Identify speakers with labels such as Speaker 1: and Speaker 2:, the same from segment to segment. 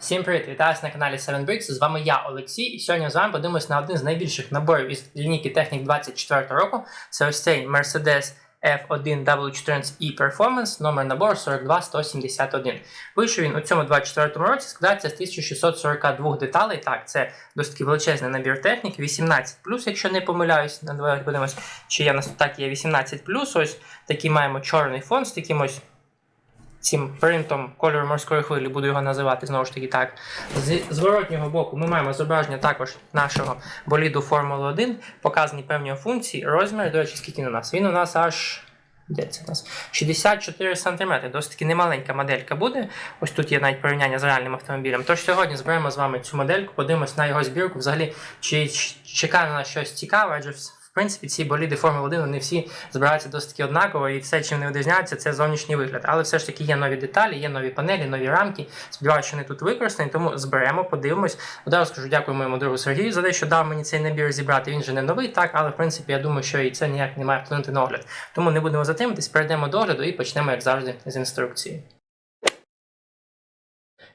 Speaker 1: Всім привіт! Вітаю на каналі 7bricks. З вами я, Олексій, і сьогодні з вами подивимось на один з найбільших наборів із лінійки Технік 24 року. Це ось цей Mercedes F1 W14E Performance, номер набору 42171. Вийшов він у цьому 24 році, складається з 1642 деталей. Так, це досить таки величезний набір технік, 18 якщо не помиляюсь. Подивимось, чи я у нас так є 18 Ось такий маємо чорний фон з таким ось цим принтом кольору морської хвилі, буду його називати знову ж таки так. З зворотнього боку ми маємо зображення також нашого боліду Формули 1, показані певні функції, розмір, до речі, скільки у нас? Він у нас аж. Де це у нас? 64 см, досить таки немаленька моделька буде. Ось тут є навіть порівняння з реальним автомобілем. Тож сьогодні зберемо з вами цю модельку, подивимось на його збірку. Взагалі, чи чекає на щось цікаве, адже в принципі ці боліди Формули 1 вони всі збираються досить однаково, і все, чим вони відрізняються, це зовнішній вигляд. Але все ж таки є нові деталі, є нові панелі, нові рамки. Сподіваюся, що вони тут використані, тому зберемо, подивимось. Одразу скажу дякую моєму другу Сергію за те, що дав мені цей набір зібрати. Він же не новий, так, але в принципі я думаю, що і це ніяк не має вплинути на огляд. Тому не будемо затриматись, перейдемо до огляду і почнемо, як завжди, з інструкції.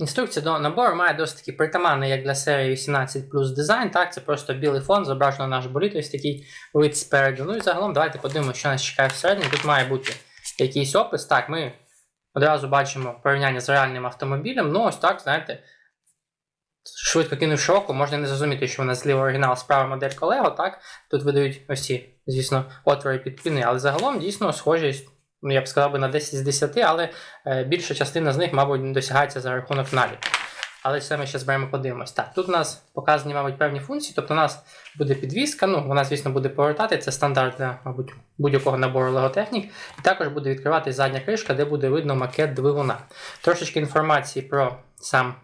Speaker 1: Інструкція до набору має досить таки притаманний як для серії 18 плюс дизайн. Так, це просто білий фон, зображено наш боліт, ось такий вид спереду. Ну і загалом давайте подивимося, що нас чекає всередині. Тут має бути якийсь опис. Так, ми одразу бачимо порівняння з реальним автомобілем. Ну, ось так, знаєте, швидко кинувши око, можна не зрозуміти, що нас зліва оригінал, справа модель Lego, так? Тут видають ось ці, звісно, отвори під піни, але загалом дійсно схожість. Ну, я б сказав би на 10 з 10, але е, більша частина з них, мабуть, не досягається за рахунок наліпу. Але це ми ще зберемо подивимось. Так, тут у нас показані, мабуть, певні функції, тобто у нас буде підвіска, ну, вона, звісно, буде повертати, це стандарт для, мабуть, будь-якого набору логотехнік. І також буде відкривати задня кришка, де буде видно макет двигуна. Трошечки інформації про сам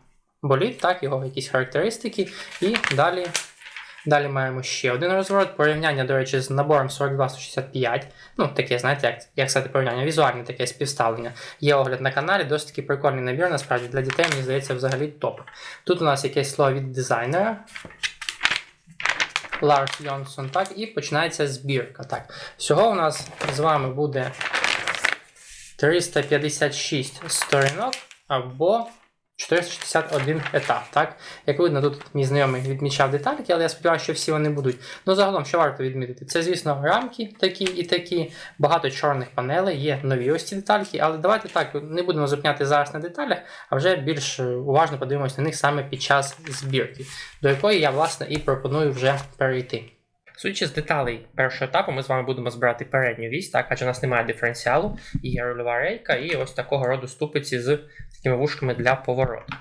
Speaker 1: болід, так, його якісь характеристики. І далі Далі маємо ще один розворот. Порівняння, до речі, з набором 4265. Ну, таке, знаєте, як, як сказати порівняння, візуальне таке співставлення. Є огляд на каналі, досить таки прикольний набір, насправді для дітей, мені здається, взагалі топ. Тут у нас якесь слово від дизайнера. Ларс Йонсон, так, і починається збірка. Так. Всього у нас з вами буде 356 сторінок або 461 етап, так? Як видно, тут мій знайомий відмічав детальки, але я сподіваюся, що всі вони будуть. Ну, загалом, що варто відмітити? Це, звісно, рамки такі і такі, багато чорних панелей, є нові ось ці детальки, але давайте так, не будемо зупиняти зараз на деталях, а вже більш уважно подивимося на них саме під час збірки, до якої я, власне, і пропоную вже перейти. Судячи з деталей першого етапу, ми з вами будемо збирати передню вісь, так, адже у нас немає диференціалу, і є рульова рейка, і ось такого роду ступиці з такими вушками для повороту.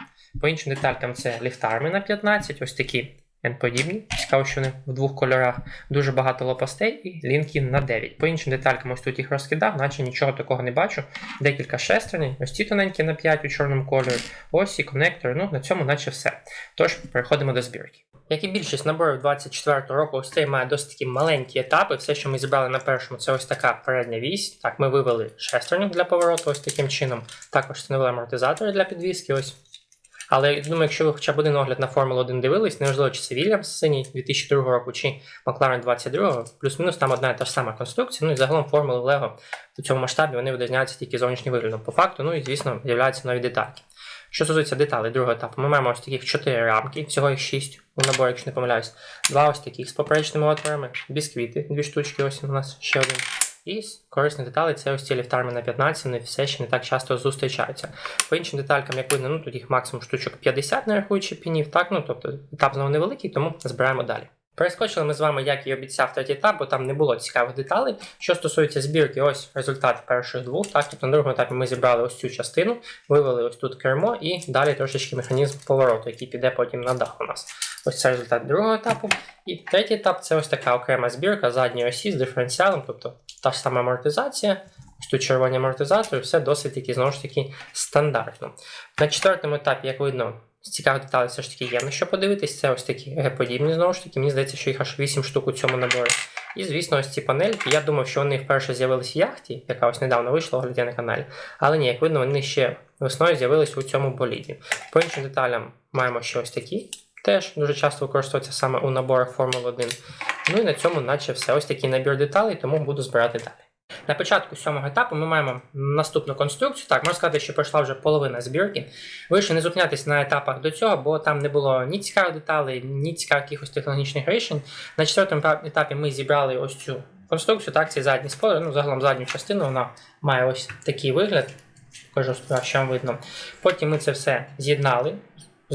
Speaker 1: По іншим деталькам це ліфтарми на 15, ось такі N-подібні. Цікаво, що вони в двох кольорах. Дуже багато лопастей і лінки на 9. По іншим деталькам ось тут їх розкидав, наче нічого такого не бачу. Декілька шестерней, ось ці тоненькі на 5 у чорному кольорі, ось і конектори. Ну, на цьому наче все. Тож, переходимо до збірки. Як і більшість наборів 24 року, ось цей має досить такі маленькі етапи. Все, що ми зібрали на першому, це ось така передня вісь. Так, ми вивели шестерню для повороту, ось таким чином. Також встановили амортизатори для підвіски. Ось але я думаю, якщо ви хоча б один огляд на Формулу 1 дивились, неважливо, чи це Williams синій 2002 року, чи McLaren 22, плюс-мінус там одна і та ж сама конструкція. Ну і загалом формули Lego в цьому масштабі вони відрізняються тільки зовнішнім виглядом по факту, ну і звісно, з'являються нові детальки. Що стосується деталей другого етапу, ми маємо ось таких 4 рамки, всього їх 6 у наборі, якщо не помиляюсь. Два ось таких з поперечними отворами, бісквіти, дві штучки, ось у нас ще один. І корисні деталі це ось ці ліфтарми на 15, вони все ще не так часто зустрічаються. По іншим деталькам, як видно, ну тут їх максимум штучок 50, не рахуючи пінів, так, ну тобто етап знову невеликий, тому збираємо далі. Перескочили ми з вами, як і обіцяв третій етап, бо там не було цікавих деталей. Що стосується збірки, ось результат перших двох. Так, тобто на другому етапі ми зібрали ось цю частину, вивели ось тут кермо і далі трошечки механізм повороту, який піде потім на дах у нас. Ось це результат другого етапу. І третій етап це ось така окрема збірка задньої осі з диференціалом, тобто та ж сама амортизація. Ось тут червоні амортизатори, все досить таки знову ж таки стандартно. На четвертому етапі, як видно, з цікавих деталей все ж таки є на що подивитись. Це ось такі Г-подібні, знову ж таки. Мені здається, що їх аж 8 штук у цьому наборі. І, звісно, ось ці панельки. Я думав, що вони вперше з'явилися в яхті, яка ось недавно вийшла огляді на каналі. Але ні, як видно, вони ще весною з'явилися у цьому боліді. По іншим деталям маємо ще ось такі. Теж дуже часто використовується саме у наборах Формули 1. Ну і на цьому, наче все. Ось такий набір деталей, тому буду збирати далі. На початку сьомого етапу ми маємо наступну конструкцію. Так, можна сказати, що пройшла вже половина збірки. Вирішив не зупинятися на етапах до цього, бо там не було ні цікавих деталей, ні цікавих якихось технологічних рішень. На четвертому етапі ми зібрали ось цю конструкцію, так, цей задній спойлер, ну, загалом задню частину, вона має ось такий вигляд. Покажу що вам видно. Потім ми це все з'єднали.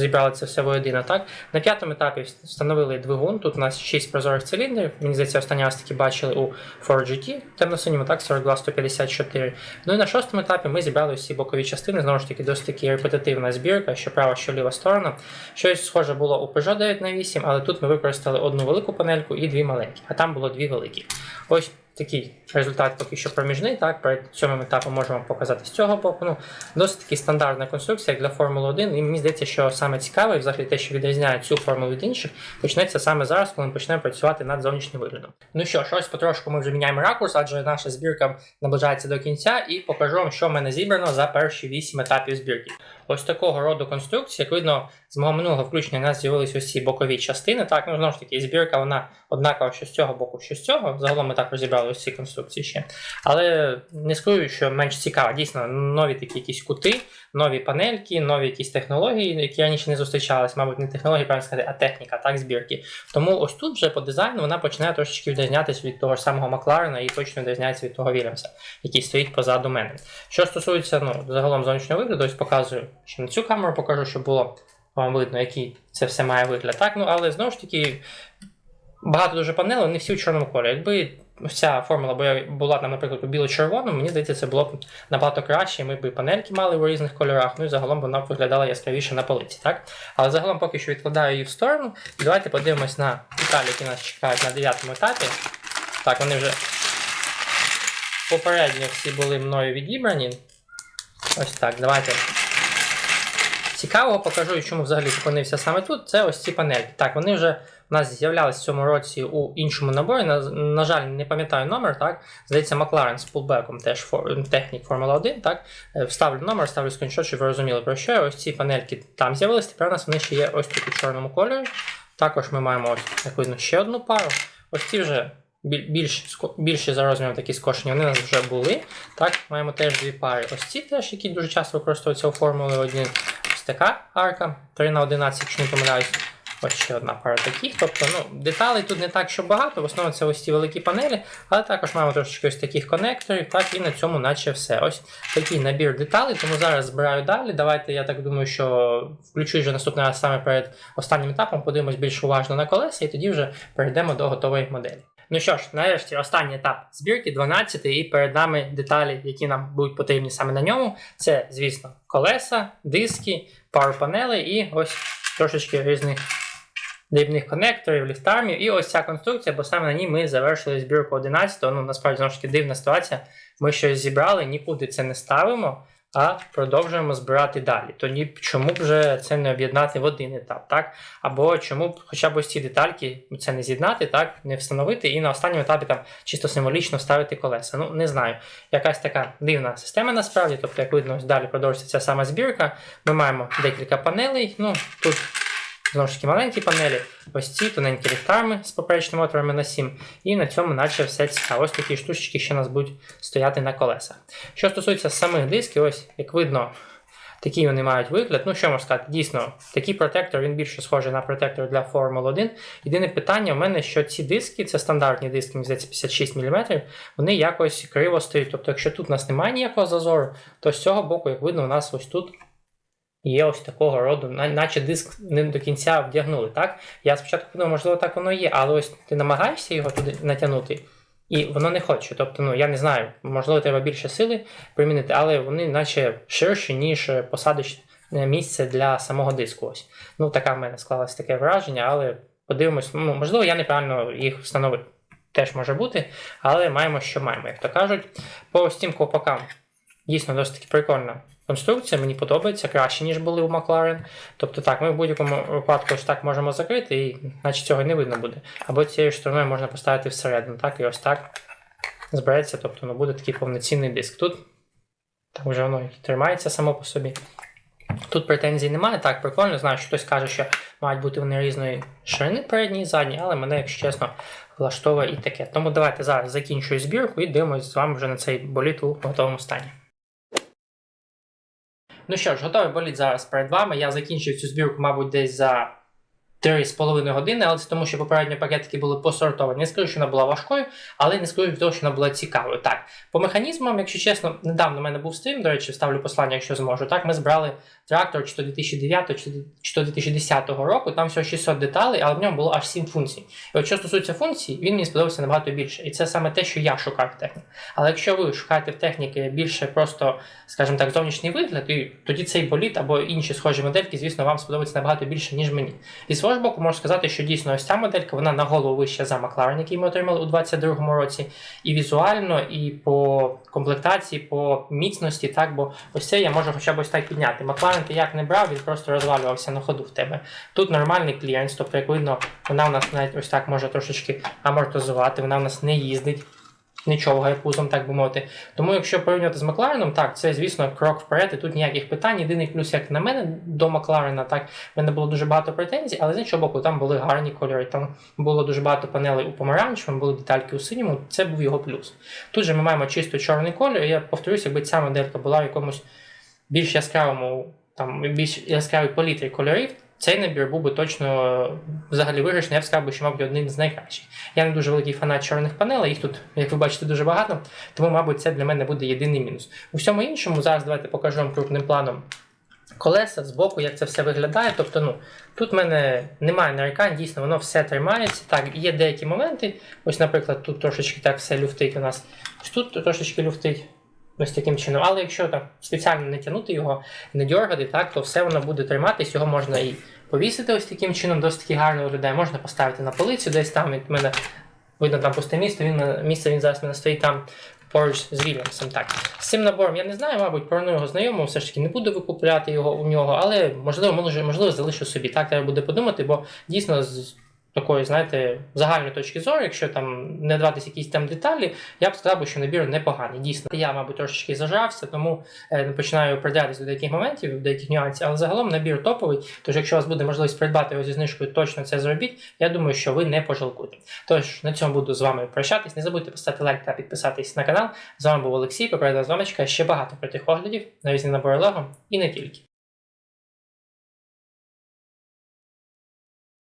Speaker 1: Зібрали це все воєдино, так? На п'ятому етапі встановили двигун. Тут у нас 6 прозорих циліндрів. Мені здається, останній раз таки бачили у Ford GT, темно-синьому, так, 42154. Ну і на шостому етапі ми зібрали всі бокові частини. Знову ж таки, досить таки репетитивна збірка, що права, що ліва сторона. Щось схоже було у Peugeot 9 на 8, але тут ми використали одну велику панельку і дві маленькі, а там було дві великі. Ось такий результат поки що проміжний. Так, перед сьомим етапом можемо показати з цього боку. Ну, досить таки стандартна конструкція як для Формули 1. І мені здається, що саме цікаве, і взагалі те, що відрізняє цю формулу від інших, почнеться саме зараз, коли ми почнемо працювати над зовнішнім виглядом. Ну що ж, ось потрошку ми вже міняємо ракурс, адже наша збірка наближається до кінця, і покажу вам, що в мене зібрано за перші 8 етапів збірки. Ось такого роду конструкції, як видно, з мого минулого включення у нас з'явились ось ці бокові частини. Так, ну знову ж таки, збірка вона однакова що з цього боку, що з цього. Загалом ми так розібрали ось ці конструкції ще. Але не скажу, що менш цікаво. Дійсно, нові такі якісь кути, нові панельки, нові якісь технології, які раніше не зустрічались, мабуть, не технології, правильно сказати, а техніка, так, збірки. Тому ось тут вже по дизайну вона починає трошечки відрізнятися від того ж самого Макларена і точно відрізняється від того Вільямса, який стоїть позаду мене. Що стосується ну, загалом зовнішнього вигляду, ось показую, що на цю камеру покажу, щоб було вам видно, який це все має вигляд. Так, ну але знову ж таки. Багато дуже панелей, не всі в чорному кольорі. Якби ця формула була- там, наприклад, у біло-червоному, мені здається, це було б набагато краще. Ми б і панельки мали у різних кольорах, ну і загалом вона б виглядала яскравіше на полиці. Так? Але загалом поки що відкладаю її в сторону. І давайте подивимось на деталі, які нас чекають на 9 етапі. Так, вони вже попередньо всі були мною відібрані. Ось так, давайте. Цікавого покажу, і чому взагалі зупинився саме тут. Це ось ці панельки. Так, вони вже у нас з'являлись в цьому році у іншому наборі. На, на жаль, не пам'ятаю номер, так. Здається, Макларен з пулбеком теж фор, технік Формула 1. Так. Е, Вставлю номер, ставлю скріншот, щоб ви розуміли про що. Ось ці панельки там з'явились. Тепер у нас вони ще є ось тут у чорному кольорі. Також ми маємо ось, як видно, ще одну пару. Ось ці вже біль- більш, більші за розміром такі скошені, вони у нас вже були. Так, маємо теж дві пари. Ось ці теж, які дуже часто використовуються у Формулі 1. Ось така арка 3 на 11, якщо не помиляюсь. Ось ще одна пара таких. Тобто, ну, деталей тут не так, що багато. В основному це ось ці великі панелі, але також маємо трошечки ось таких конекторів. Так, і на цьому наче все. Ось такий набір деталей, тому зараз збираю далі. Давайте, я так думаю, що включу вже наступний раз саме перед останнім етапом, подивимось більш уважно на колеса, і тоді вже перейдемо до готової моделі. Ну що ж, нарешті останній етап збірки, 12 і перед нами деталі, які нам будуть потрібні саме на ньому. Це, звісно, колеса, диски, пару панелей і ось трошечки різних дрібних конекторів, ліфтармів. І ось ця конструкція, бо саме на ній ми завершили збірку 11. Ну, насправді знову ж таки дивна ситуація. Ми щось зібрали, нікуди це не ставимо, а продовжуємо збирати далі. Тоді чому б вже це не об'єднати в один етап, так? Або чому б хоча б ось ці детальки це не з'єднати, так, не встановити і на останньому етапі там чисто символічно вставити колеса. Ну, не знаю. Якась така дивна система насправді. Тобто, як видно, далі продовжується ця сама збірка. Ми маємо декілька панелей. Ну, тут Знову ж таки, маленькі панелі, ось ці тоненькі ліхтарми з поперечними отворами на 7. І на цьому наче все цікаво. Ось такі штучки ще у нас будуть стояти на колесах. Що стосується самих дисків, ось як видно, такий вони мають вигляд. Ну, що можна сказати, дійсно, такий протектор він більше схожий на протектор для Формули 1. Єдине питання в мене, що ці диски, це стандартні диски, мені здається, 56 мм, вони якось криво стоять. Тобто, якщо тут у нас немає ніякого зазору, то з цього боку, як видно, у нас ось тут є ось такого роду, наче диск не до кінця вдягнули. так? Я спочатку подумав, можливо, так воно є, але ось ти намагаєшся його туди натягнути, і воно не хоче. Тобто, ну я не знаю, можливо, треба більше сили примінити, але вони наче ширші, ніж е, посадочне місце для самого диску. Ось. Ну, така в мене склалось таке враження, але подивимось, ну, можливо, я неправильно їх встановив. Теж може бути, але маємо, що маємо, як то кажуть. По ось цим дійсно досить таки прикольна конструкція, мені подобається краще, ніж були у Макларен. Тобто так, ми в будь-якому випадку ось так можемо закрити, і наче цього не видно буде. Або цією стороною можна поставити всередину, так, і ось так збереться, тобто ну, буде такий повноцінний диск. Тут так вже воно тримається само по собі. Тут претензій немає, так, прикольно. Знаю, що хтось каже, що мають бути вони різної ширини передньої і задньої, але мене, якщо чесно, влаштовує і таке. Тому давайте зараз закінчую збірку і дивимось з вами вже на цей боліт у готовому стані. Ну що ж, готовий боліт зараз перед вами. Я закінчив цю збірку, мабуть, десь за 3,5 години, але це тому, що попередні пакетики були посортовані. Не скажу, що вона була важкою, але не скажу того, що вона була цікавою. Так, по механізмам, якщо чесно, недавно в мене був стрім, до речі, вставлю послання, якщо зможу. Так, ми збирали трактор чи то 2009, чи то- 2010 року, там всього 600 деталей, але в ньому було аж 7 функцій. І от що стосується функцій, він мені сподобався набагато більше. І це саме те, що я шукав в техніці. Але якщо ви шукаєте в техніки більше просто, скажімо так, зовнішній вигляд, і тоді цей боліт або інші схожі модельки, звісно, вам сподобається набагато більше, ніж мені. І з свого ж боку, можу сказати, що дійсно ось ця моделька, вона на голову вища за Макларен, який ми отримали у 2022 році, і візуально, і по комплектації, по міцності, так, бо ось це я можу хоча б ось так підняти. Макларен ти як не брав, він просто розвалювався на ходу в тебе. Тут нормальний клієнт, тобто, як видно, вона у нас навіть ось так може трошечки амортизувати, вона у нас не їздить. Нічого гайпузом, так би мовити. Тому, якщо порівнювати з Маклареном, так, це, звісно, крок вперед, і тут ніяких питань. Єдиний плюс, як на мене, до Макларена, так, в мене було дуже багато претензій, але з іншого боку, там були гарні кольори. Там було дуже багато панелей у помаранчевому, були детальки у синьому, це був його плюс. Тут же ми маємо чисто чорний кольор, і я повторюсь, якби ця моделька була в якомусь більш яскравому, там, більш яскравій палітрі кольорів, цей набір був би точно взагалі виграшний, я б сказав, що, мабуть, одним з найкращих. Я не дуже великий фанат чорних панелей, їх тут, як ви бачите, дуже багато, тому, мабуть, це для мене буде єдиний мінус. У всьому іншому, зараз давайте покажу вам крупним планом колеса збоку, як це все виглядає. Тобто, ну, тут в мене немає нарікань, дійсно, воно все тримається. Так, є деякі моменти. Ось, наприклад, тут трошечки так все люфтить у нас. Ось тут трошечки люфтить. Ось таким чином. Але якщо так спеціально не тягнути його, не дергати, так, то все воно буде триматись, його можна і повісити ось таким чином, досить таки гарно виглядає. Можна поставити на полицю, десь там від мене видно там пусте місце, він, місце він зараз мене стоїть там поруч з Вільямсом. Так. З цим набором я не знаю, мабуть, про його знайомого все ж таки не буду викупляти його у нього, але можливо, може, можливо, залишу собі. Так треба буде подумати, бо дійсно з такої, знаєте, загальної точки зору, якщо там не даватись якісь там деталі, я б сказав, що набір непоганий. Дійсно, я, мабуть, трошечки зажрався, тому е, починаю придратися до деяких моментів, до деяких нюансів, але загалом набір топовий. Тож, якщо у вас буде можливість придбати його зі знижкою, точно це зробіть. Я думаю, що ви не пожалкуєте. Тож на цьому буду з вами прощатись. Не забудьте поставити лайк та підписатись на канал. З вами був Олексій. Попереду з вами ще багато крутих оглядів на різні набори Лего і не тільки.